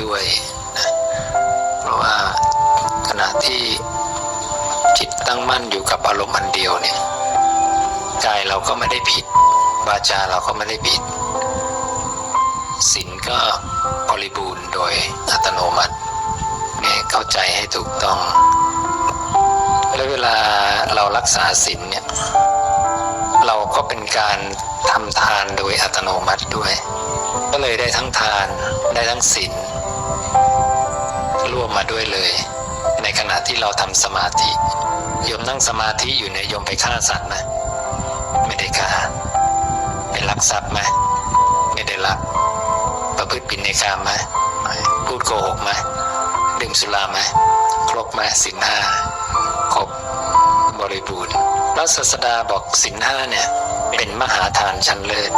ด้วยนะเพราะว่าขณะที่จิตตั้งมั่นอยู่กับอารมณ์อันเดียวเนี่ยกายเราก็ไม่ได้ผิดวาจาเราก็ไม่ได้ผิดศีลก็บริบูรณ์โดยอัตโนมัติเนี่ยเข้าใจให้ถูกต้อง แล้วเวลาเรารักษาศีลเนี่ยเราก็เป็นการทำทานโดยอัตโนมัติด้วย ก็เลยได้ทั้งทาน ได้ทั้งศีลร่วมมาด้วยเลย ในขณะที่เราทำสมาธิโยมนั่งสมาธิอยู่เนี่ยโยมไปฆ่าสัตว์ไหมไม่ได้ฆ่าไปลักทรัพย์ไหมไม่ได้ลัก ประพฤติผิดในกามไหมพูดโกหกไหมดื่มสุราไหมครบไหมสินห้าครบบริบูรณ์พระศาสดาบอกสินห้าเนี่ย เป็นมหาทานชั้นเลิศ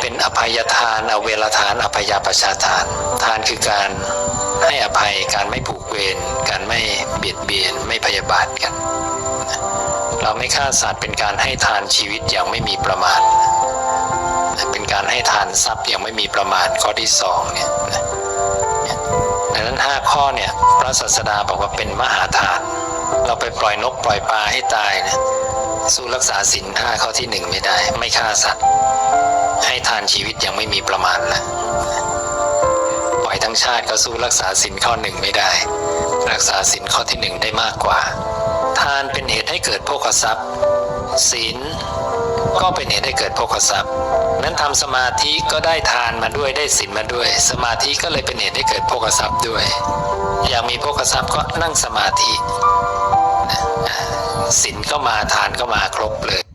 เป็นอภัยทานอเวรทานอภัยประชาทาน ทานคือการให้อภัยการไม่ผูกเวรการไม่เบียดเบียนไม่พยาบาทกัน เราไม่ฆ่าสัตว์เป็นการให้ทานชีวิตอย่างไม่มีประมาณ เป็นการให้ทานทรัพย์อย่างไม่มีประมาณข้อที่สองเนี่ยดังนั้นห้าข้อเนี่ยพระศาสดาบอกว่าเป็นมหาทาน เราไปปล่อยนกปล่อยปลาให้ตายเนี่ย สู้รักษาศีลห้าข้อที่หนึ่งไม่ได้ ไม่ฆ่าสัตว์ ให้ทานชีวิตยังไม่มีประมาณนะปล่อยทั้งชาติก็สู้รักษาศีลข้อหนึ่งไม่ได้ รักษาศีลข้อที่หนึ่งได้มากกว่า ทานเป็นเหตุให้เกิดโภคทรัพย์ศีลก็เป็นเหตุให้เกิดโภคทรัพย์ นั้นทำสมาธิก็ได้ทานมาด้วยได้ศีลมาด้วย สมาธิก็เลยเป็นเหตุให้เกิดโภคทรัพย์ด้วย อยากมีโภคทรัพย์ก็นั่งสมาธิ สินก็มาทานก็มาครบเลย